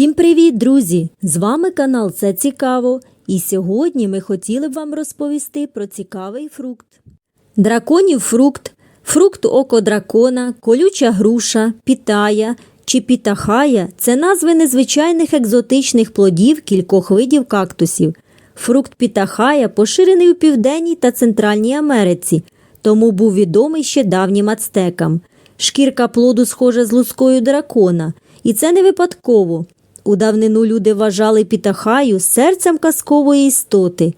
Всім привіт, друзі! З вами канал Це Цікаво. І сьогодні ми хотіли б вам розповісти про цікавий фрукт. Драконів фрукт, фрукт око дракона, колюча груша, пітая чи пітахая це назви незвичайних екзотичних плодів кількох видів кактусів. Фрукт пітахая поширений у Південній та Центральній Америці, тому був відомий ще давнім ацтекам. Шкірка плоду схожа з лускою дракона, і це не випадково. У давнину люди вважали пітахаю серцем казкової істоти.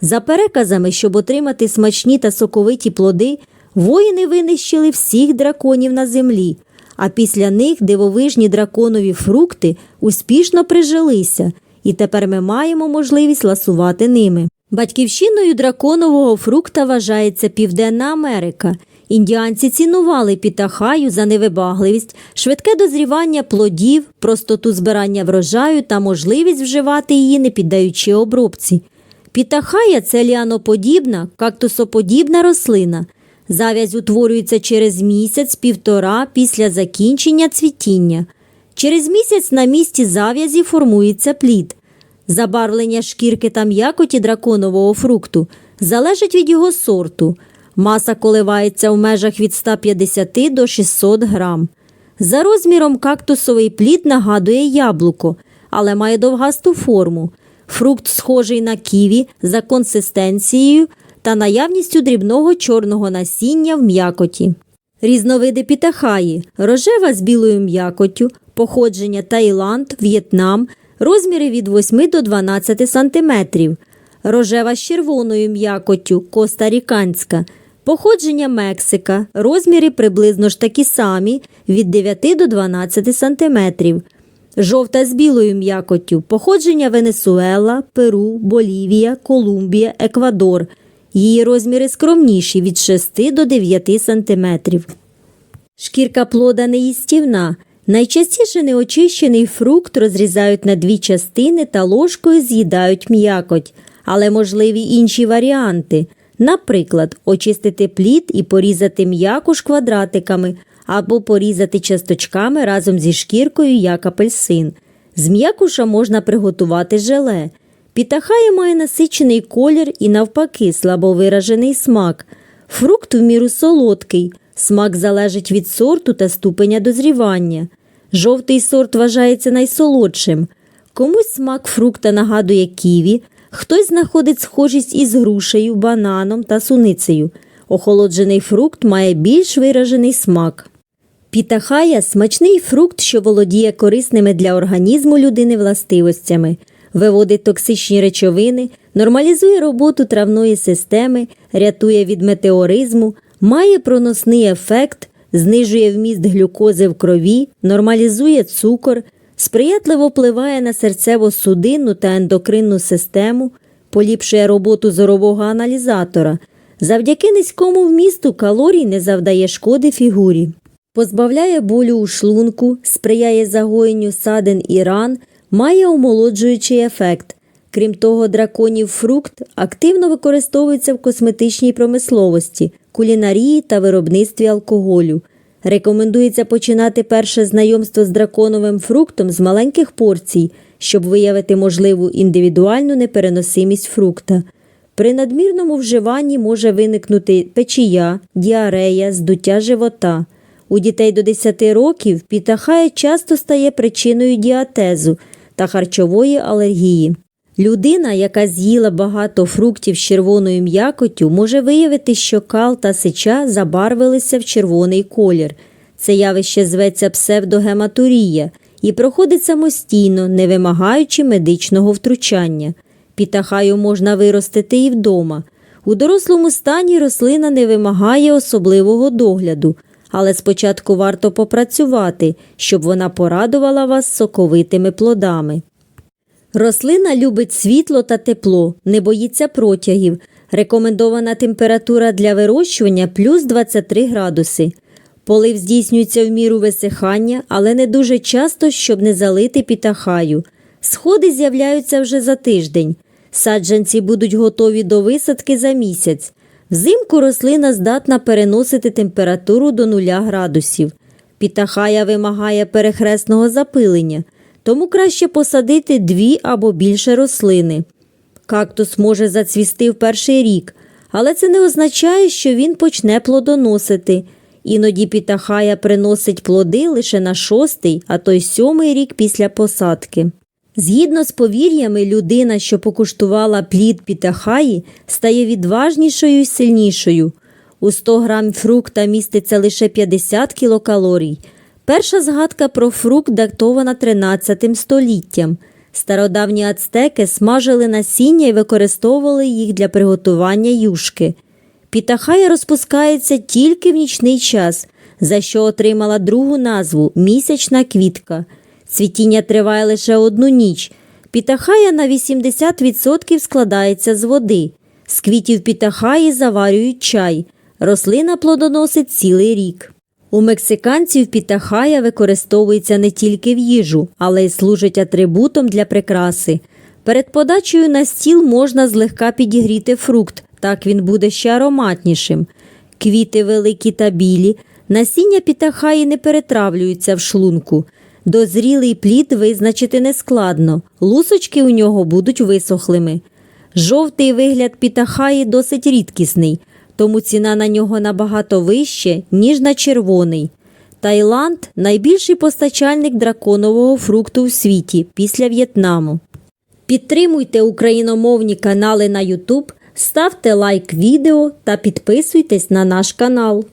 За переказами, щоб отримати смачні та соковиті плоди, воїни винищили всіх драконів на землі, а після них дивовижні драконові фрукти успішно прижилися, і тепер ми маємо можливість ласувати ними. Батьківщиною драконового фрукта вважається Південна Америка. Індіанці цінували пітахаю за невибагливість, швидке дозрівання плодів, простоту збирання врожаю та можливість вживати її, не піддаючи обробці. Пітахая це ліаноподібна, кактусоподібна рослина. Завязь утворюється через місяць-півтора після закінчення цвітіння. Через місяць на місці зав'язі формується плід. Забарвлення шкірки та м'якоті драконового фрукту залежить від його сорту. Маса коливається в межах від 150 до 600 грам. За розміром кактусовий плід нагадує яблуко, але має довгасту форму. Фрукт схожий на ківі за консистенцією та наявністю дрібного чорного насіння в м'якоті. Різновиди пітахаї рожева з білою м'якоттю, походження Таїланд, В'єтнам, розміри від 8 до 12 см. Рожева з червоною м'якоттю Коста-Ріканська, походження Мексика, розміри приблизно ж такі самі від 9 до 12 см. Жовта з білою м'якоттю, походження Венесуела, Перу, Болівія, Колумбія, Еквадор. Її розміри скромніші від 6 до 9 см. Шкірка плода неїстівна. Найчастіше неочищений фрукт розрізають на дві частини та ложкою з'їдають м'якоть, але можливі інші варіанти. Наприклад, очистити плід і порізати м'якуш квадратиками або порізати часточками разом зі шкіркою, як апельсин. З м'якуша можна приготувати желе. Пітахая має насичений колір і навпаки слабовиражений смак. Фрукт в міру солодкий. Смак залежить від сорту та ступеня дозрівання. Жовтий сорт вважається найсолодшим. Комусь смак фрукта нагадує ківі, хтось знаходить схожість із грушею, бананом та суницею. Охолоджений фрукт має більш виражений смак. Пітахая смачний фрукт, що володіє корисними для організму людини властивостями, виводить токсичні речовини, нормалізує роботу травної системи, рятує від метеоризму, має проносний ефект, знижує вміст глюкози в крові, нормалізує цукор, сприятливо впливає на серцево-судинну та ендокринну систему, поліпшує роботу зорового аналізатора. Завдяки низькому вмісту калорій не завдає шкоди фігурі. Позбавляє болю у шлунку, сприяє загоєнню садин і ран, має омолоджуючий ефект. Крім того, драконів фрукт активно використовується в косметичній промисловості, кулінарії та виробництві алкоголю. Рекомендується починати перше знайомство з драконовим фруктом з маленьких порцій, щоб виявити можливу індивідуальну непереносимість фрукта. При надмірному вживанні може виникнути печія, діарея, здуття живота. У дітей до 10 років пітахая часто стає причиною діатезу та харчової алергії. Людина, яка з'їла багато фруктів з червоною м'якоттю, може виявити, що кал та сича забарвилися в червоний колір. Це явище зветься псевдогематурія і проходить самостійно, не вимагаючи медичного втручання. Пітахаю можна виростити і вдома. У дорослому стані рослина не вимагає особливого догляду, але спочатку варто попрацювати, щоб вона порадувала вас соковитими плодами. Рослина любить світло та тепло, не боїться протягів. Рекомендована температура для вирощування плюс 23 градуси. Полив здійснюється в міру висихання, але не дуже часто, щоб не залити пітахаю. Сходи з'являються вже за тиждень. Саджанці будуть готові до висадки за місяць. Взимку рослина здатна переносити температуру до 0 градусів. Пітахая вимагає перехресного запилення. Тому краще посадити дві або більше рослини. Кактус може зацвісти в перший рік, але це не означає, що він почне плодоносити. Іноді пітахая приносить плоди лише на шостий, а то й сьомий рік після посадки. Згідно з повір'ями, людина, що покуштувала плід пітахаї, стає відважнішою і сильнішою. У 100 грам фрукта міститься лише 50 кілокалорій. Перша згадка про фрукт датована 13 століттям. Стародавні ацтеки смажили насіння і використовували їх для приготування юшки. Пітахая розпускається тільки в нічний час, за що отримала другу назву місячна квітка. Цвітіння триває лише одну ніч. Пітахая на 80% складається з води. З квітів пітахаї заварюють чай. Рослина плодоносить цілий рік. У мексиканців пітахая використовується не тільки в їжу, але й служить атрибутом для прикраси. Перед подачею на стіл можна злегка підігріти фрукт, так він буде ще ароматнішим. Квіти великі та білі, насіння пітахаї не перетравлюються в шлунку. Дозрілий плід визначити нескладно, лусочки у нього будуть висохлими. Жовтий вигляд пітахаї досить рідкісний, тому ціна на нього набагато вище, ніж на червоний. Таїланд найбільший постачальник драконового фрукту в світі після В'єтнаму. Підтримуйте україномовні канали на YouTube, ставте лайк відео та підписуйтесь на наш канал.